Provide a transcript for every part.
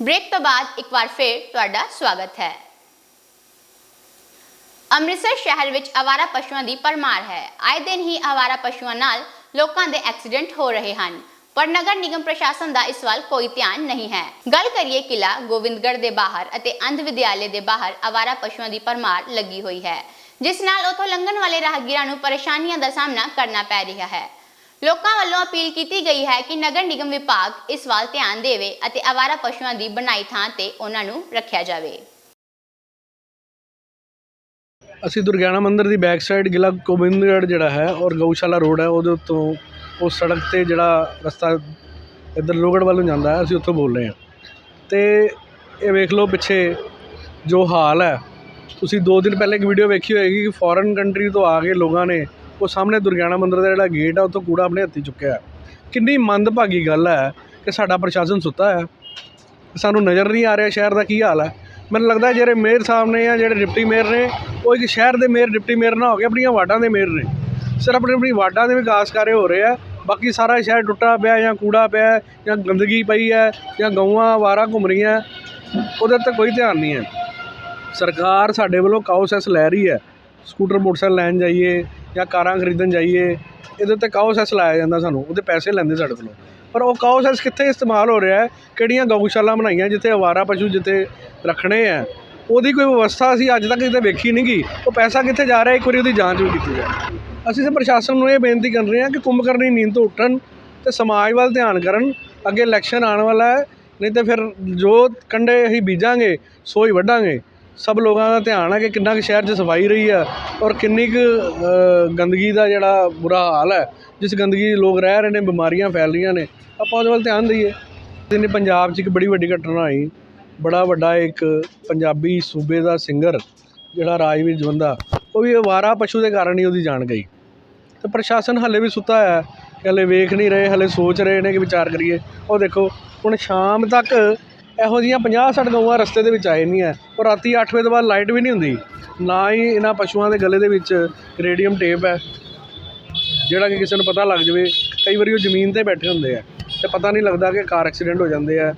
Break ਤੋਂ ਬਾਅਦ ਇੱਕ ਵਾਰ ਫੇਰ ਤੁਹਾਡਾ ਸਵਾਗਤ ਹੈ। ਅੰਮ੍ਰਿਤਸਰ ਸ਼ਹਿਰ ਵਿੱਚ ਆਵਾਰਾ ਪਸ਼ੂਆਂ ਦੀ ਪਰਮਾਰ ਹੈ। ਆਏ ਦਿਨ ਹੀ ਆਵਾਰਾ ਪਸ਼ੂਆਂ ਨਾਲ ਲੋਕਾਂ ਦੇ ਐਕਸੀਡੈਂਟ ਹੋ ਰਹੇ ਹਨ। ਪਰ ਨਗਰ ਨਿਗਮ ਪ੍ਰਸ਼ਾਸਨ ਦਾ ਇਸ ਵੱਲ ਕੋਈ ਧਿਆਨ ਨਹੀਂ ਹੈ। ਗੱਲ ਕਰੀਏ ਕਿਲਾ ਗੋਬਿੰਦਗੜ੍ਹ ਦੇ ਬਾਹਰ ਅਤੇ ਅੰਧ ਵਿਦਿਆਲੇ ਦੇ ਬਾਹਰ ਆਵਾਰਾ ਪਸ਼ੂਆਂ ਦੀ ਪਰਮਾਰ ਲੱਗੀ ਹੋਈ ਹੈ, ਜਿਸ ਨਾਲ ਉਥੋਂ ਲੰਘਣ ਵਾਲੇ ਰਾਹਗੀਰਾਂ ਨੂੰ ਪਰੇਸ਼ਾਨੀਆਂ ਦਾ ਸਾਹਮਣਾ ਕਰਨਾ ਪੈ ਰਿਹਾ ਹੈ। ਲੋਕਾਂ ਵੱਲੋਂ ਅਪੀਲ ਕੀਤੀ ਗਈ ਹੈ ਕਿ ਨਗਰ ਨਿਗਮ ਵਿਭਾਗ ਇਸ ਵੱਲ ਧਿਆਨ ਦੇਵੇ ਅਤੇ ਆਵਾਰਾ ਪਸ਼ੂਆਂ ਦੀ ਬਣਾਈ ਥਾਂ ਤੇ ਉਹਨਾਂ ਨੂੰ ਰੱਖਿਆ ਜਾਵੇ। ਅਸੀਂ ਦੁਰਗਿਆਣਾ ਮੰਦਿਰ ਦੀ ਬੈਕ ਸਾਈਡ ਗਿਲਾ ਗੋਬਿੰਦਗੜ੍ਹ ਜਿਹੜਾ ਹੈ ਔਰ ਗਊਸ਼ਾਲਾ ਰੋਡ ਹੈ, ਉਹਦੇ ਉੱਤੋਂ ਉਸ ਸੜਕ ਤੇ ਜਿਹੜਾ ਰਸਤਾ ਇੱਧਰ ਲੋਹਗੜ੍ਹ ਵੱਲ ਨੂੰ ਜਾਂਦਾ ਹੈ, ਅਸੀਂ ਉੱਥੋਂ ਬੋਲ ਰਹੇ ਹਾਂ। ਤੇ ਇਹ ਵੇਖ ਲਓ ਪਿੱਛੇ ਜੋ ਹਾਲ ਹੈ। ਤੁਸੀਂ ਦੋ ਦਿਨ ਪਹਿਲੇ ਇੱਕ ਵੀਡੀਓ ਵੇਖੀ ਹੋਏਗੀ ਕਿ ਫੋਰਨ ਕੰਟਰੀ ਤੋਂ ਆ ਕੇ ਲੋਕਾਂ ਨੇ ਉਹ ਸਾਹਮਣੇ ਦੁਰਗਿਆਣਾ ਮੰਦਿਰ ਦਾ ਜਿਹੜਾ ਗੇਟ ਹੈ ਉੱਥੋਂ ਕੂੜਾ ਆਪਣੇ ਹੱਥੀਂ ਚੁੱਕਿਆ ਕਿੰਨੀ ਮੰਦਭਾਗੀ ਗੱਲ ਹੈ ਕਿ ਸਾਡਾ ਪ੍ਰਸ਼ਾਸਨ ਸੁੱਤਾ ਹੈ। ਸਾਨੂੰ ਨਜ਼ਰ ਨਹੀਂ ਆ ਰਿਹਾ ਸ਼ਹਿਰ ਦਾ ਕੀ ਹਾਲ ਹੈ। ਮੈਨੂੰ ਲੱਗਦਾ ਜਿਹੜੇ ਮੇਅਰ ਸਾਹਿਬ ਨੇ ਜਾਂ ਜਿਹੜੇ ਡਿਪਟੀ ਮੇਅਰ ਨੇ, ਉਹ ਇੱਕ ਸ਼ਹਿਰ ਦੇ ਮੇਅਰ, ਡਿਪਟੀ ਮੇਅਰ ਨਾ ਹੋ ਕੇ ਆਪਣੀਆਂ ਵਾਰਡਾਂ ਦੇ ਮੇਅਰ ਨੇ। ਸਿਰਫ ਆਪਣੀ ਆਪਣੀ ਵਾਰਡਾਂ ਦੇ ਵਿਕਾਸ ਕਾਰੇ ਹੋ ਰਹੇ ਆ। ਬਾਕੀ ਸਾਰਾ ਸ਼ਹਿਰ ਟੁੱਟਾ ਪਿਆ ਜਾਂ ਕੂੜਾ ਪਿਆ ਜਾਂ ਗੰਦਗੀ ਪਈ ਹੈ ਜਾਂ ਗਊਆਂ ਵਾਰਾ ਘੁੰਮ ਰਹੀਆਂ ਉਹਦੇ ਉੱਤੇ ਕੋਈ ਧਿਆਨ ਨਹੀਂ ਹੈ। ਸਰਕਾਰ ਸਾਡੇ ਵੱਲੋਂ ਕਾਓਸੈਸ ਲੈ ਰਹੀ ਹੈ। ਸਕੂਟਰ, ਮੋਟਰਸਾਈਕਲ ਲੈਣ ਜਾਈਏ ਜਾਂ ਕਾਰਾਂ ਖਰੀਦਣ ਜਾਈਏ, ਇਹਦੇ ਉੱਤੇ ਕਾਓ ਸੈਸ ਲਾਇਆ ਜਾਂਦਾ ਸਾਨੂੰ, ਉਹਦੇ ਪੈਸੇ ਲੈਂਦੇ ਸਾਡੇ ਕੋਲੋਂ। ਪਰ ਉਹ ਕਾਓ ਸੈਸ ਕਿੱਥੇ ਇਸਤੇਮਾਲ ਹੋ ਰਿਹਾ ਕਿਹੜੀਆਂ ਗਊਸ਼ਾਲਾ ਬਣਾਈਆਂ ਜਿੱਥੇ ਅਵਾਰਾ ਪਸ਼ੂ ਜਿੱਥੇ ਰੱਖਣੇ ਆ ਉਹਦੀ ਕੋਈ ਵਿਵਸਥਾ ਅਸੀਂ ਅੱਜ ਤੱਕ ਕਿਤੇ ਵੇਖੀ ਨਹੀਂ ਗੀ ਉਹ ਪੈਸਾ ਕਿੱਥੇ ਜਾ ਰਿਹਾ, ਇੱਕ ਵਾਰੀ ਉਹਦੀ ਜਾਂਚ ਵੀ ਕੀਤੀ ਜਾਏ ਅਸੀਂ ਤਾਂ ਪ੍ਰਸ਼ਾਸਨ ਨੂੰ ਇਹ ਬੇਨਤੀ ਕਰ ਰਹੇ ਹਾਂ ਕਿ ਕੁੰਭਕਰਨੀ ਨੀਂਦ ਤੋਂ ਉੱਠਣ ਤੇ ਸਮਾਜ ਵੱਲ ਧਿਆਨ ਕਰਨ। ਅੱਗੇ ਇਲੈਕਸ਼ਨ ਆਉਣ ਵਾਲਾ ਹੈ, ਨਹੀਂ ਤੇ ਫਿਰ ਜੋ ਕੰਡੇ ਅਸੀਂ ਬੀਜਾਂਗੇ ਸੋ ਵੱਢਾਂਗੇ। ਸਭ ਲੋਕਾਂ ਦਾ ਧਿਆਨ ਹੈ ਕਿ ਕਿੰਨਾ ਕੁ ਸ਼ਹਿਰ 'ਚ ਸਫ਼ਾਈ ਰਹੀ ਆ ਔਰ ਕਿੰਨੀ ਕੁ ਗੰਦਗੀ ਦਾ ਜਿਹੜਾ ਬੁਰਾ ਹਾਲ ਹੈ ਜਿਸ ਗੰਦਗੀ 'ਚ ਲੋਕ ਰਹਿ ਰਹੇ ਨੇ, ਬਿਮਾਰੀਆਂ ਫੈਲ ਰਹੀਆਂ ਨੇ, ਆਪਾਂ ਉਹਦੇ ਵੱਲ ਧਿਆਨ ਦਈਏ। ਦਿਨੇ ਪੰਜਾਬ 'ਚ ਇੱਕ ਬੜੀ ਵੱਡੀ ਘਟਨਾ ਹੋਈ ਬੜਾ ਵੱਡਾ ਇੱਕ ਪੰਜਾਬੀ ਸੂਬੇ ਦਾ ਸਿੰਗਰ ਜਿਹੜਾ ਰਾਜਵੀਰ ਜਵੰਦਾ, ਉਹ ਵੀ ਅਵਾਰਾ ਪਸ਼ੂ ਦੇ ਕਾਰਨ ਹੀ ਉਹਦੀ ਜਾਨ ਗਈ। ਤੇ ਪ੍ਰਸ਼ਾਸਨ ਹੱਲੇ ਵੀ ਸੁੱਤਾ ਹੈ ਕਿ ਹਲੇ ਵੇਖ ਨਹੀਂ ਰਹੇ, ਹਲੇ ਸੋਚ ਰਹੇ ਨੇ ਕਿ ਵਿਚਾਰ ਕਰੀਏ। ਉਹ ਦੇਖੋ, ਹੁਣ ਸ਼ਾਮ ਤੱਕ ਇਹੋ ਜਿਹੀਆਂ 50 60 ਗਊਆਂ ਰਸਤੇ ਦੇ ਵਿੱਚ ਆਏ ਨਹੀਂ ਹੈ। ਔਰ ਰਾਤੀ 8 ਵਜੇ ਤੋਂ ਬਾਅਦ ਲਾਈਟ ਵੀ ਨਹੀਂ ਹੁੰਦੀ। ਨਾ ਹੀ ਇਹਨਾਂ ਪਸ਼ੂਆਂ ਦੇ ਗਲੇ ਦੇ ਵਿੱਚ ਰੇਡੀਅਮ ਟੇਪ ਹੈ, ਜਿਹੜਾ ਕਿ ਕਿਸੇ ਨੂੰ ਪਤਾ ਲੱਗ ਜਾਵੇ। ਕਈ ਵਾਰੀ ਉਹ ਜ਼ਮੀਨ ਤੇ ਬੈਠੇ ਹੁੰਦੇ ਆ ਤੇ ਪਤਾ ਨਹੀਂ ਲੱਗਦਾ ਕਿ ਕਾਰ ਐਕਸੀਡੈਂਟ ਹੋ ਜਾਂਦੇ ਆ।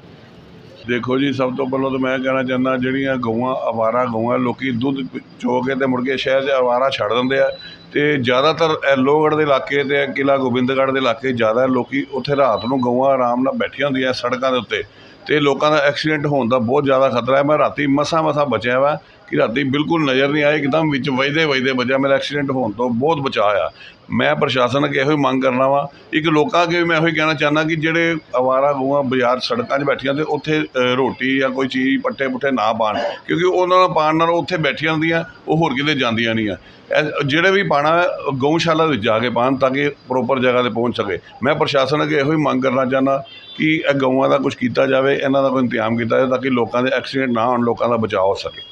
ਦੇਖੋ ਜੀ, ਸਭ ਤੋਂ ਪਹਿਲਾਂ ਤਾਂ ਮੈਂ ਕਹਿਣਾ ਚਾਹੁੰਦਾ, ਜਿਹੜੀਆਂ ਗਊਆਂ ਆਵਾਰਾ ਗਊਆਂ, ਲੋਕੀ ਦੁੱਧ ਚੋ ਕੇ ਤੇ ਮੁੜ ਕੇ ਸ਼ਹਿਰ 'ਚ ਆਵਾਰਾ ਛੱਡ ਦਿੰਦੇ ਆ। ਤੇ ਜ਼ਿਆਦਾਤਰ ਇਹ ਦੇ ਇਲਾਕੇ ਤੇ ਕਿਲਾ ਗੋਬਿੰਦਗੜ੍ਹ ਦੇ ਇਲਾਕੇ ਜ਼ਿਆਦਾ ਲੋਕੀ ਉੱਥੇ ਰਾਤ ਨੂੰ ਗਊਆਂ ਆਰਾਮ ਨਾਲ ਬੈਠੀਆਂ ਹੁੰਦੀਆਂ ਸੜਕਾਂ ਦੇ ਉੱਤੇ। ਅਤੇ ਲੋਕਾਂ ਦਾ ਐਕਸੀਡੈਂਟ ਹੋਣ ਦਾ ਬਹੁਤ ਜ਼ਿਆਦਾ ਖਤਰਾ ਹੈ। ਮੈਂ ਰਾਤੀ ਮਸਾਂ ਮਸਾਂ ਬਚਿਆ ਵਾ ਕਿ ਰਾਤੀ ਬਿਲਕੁਲ ਨਜ਼ਰ ਨਹੀਂ ਆਏ ਇੱਕਦਮ ਵਿੱਚ ਵਜਦੇ ਵਜਦੇ ਬਚਿਆ। ਮੇਰਾ ਐਕਸੀਡੈਂਟ ਹੋਣ ਤੋਂ ਬਹੁਤ ਬਚਾਅ ਆ। ਮੈਂ ਪ੍ਰਸ਼ਾਸਨ ਅੱਗੇ ਇਹੋ ਹੀ ਮੰਗ ਕਰਨਾ ਵਾ। ਇੱਕ ਲੋਕਾਂ ਅੱਗੇ ਮੈਂ ਇਹੋ ਹੀ ਕਹਿਣਾ ਚਾਹੁੰਦਾ ਕਿ ਜਿਹੜੇ ਅਵਾਰਾ ਗਊਆਂ ਬਾਜ਼ਾਰ ਸੜਕਾਂ 'ਚ ਬੈਠੀਆਂ ਤੇ ਉੱਥੇ ਰੋਟੀ ਜਾਂ ਕੋਈ ਚੀਜ਼ ਪੱਠੇ ਪੁੱਠੇ ਨਾ ਪਾਣ ਕਿਉਂਕਿ ਉਹਨਾਂ ਨਾਲ ਪਾਣ ਨਾਲ ਉੱਥੇ ਬੈਠੀਆਂ ਹੁੰਦੀਆਂ, ਉਹ ਹੋਰ ਕਿਤੇ ਜਾਂਦੀਆਂ ਨਹੀਂ ਆ। ਇਹ ਜਿਹੜੇ ਵੀ ਪਾਣਾ ਗਊਸ਼ਾਲਾ ਵਿੱਚ ਜਾ ਕੇ ਪਾਣ ਤਾਂ ਕਿ ਪ੍ਰੋਪਰ ਜਗ੍ਹਾ ਤੇ ਪਹੁੰਚ ਸਕੇ। ਮੈਂ ਪ੍ਰਸ਼ਾਸਨ ਅੱਗੇ ਇਹੋ ਹੀ ਮੰਗ ਕਰਨਾ ਚਾਹੁੰਦਾ ਕਿ ਇਹ ਗਊਆਂ ਦਾ ਕੁਛ ਕੀਤਾ ਜਾਵੇ, ਇਹਨਾਂ ਦਾ ਕੋਈ ਇੰਤਜ਼ਾਮ ਕੀਤਾ ਜਾਵੇ ਤਾਂ ਕਿ ਲੋਕਾਂ ਦੇ ਐਕਸੀਡੈਂਟ ਨਾ ਹੋਣ, ਲੋਕਾਂ ਦਾ ਬਚਾਅ ਹੋ ਸਕੇ।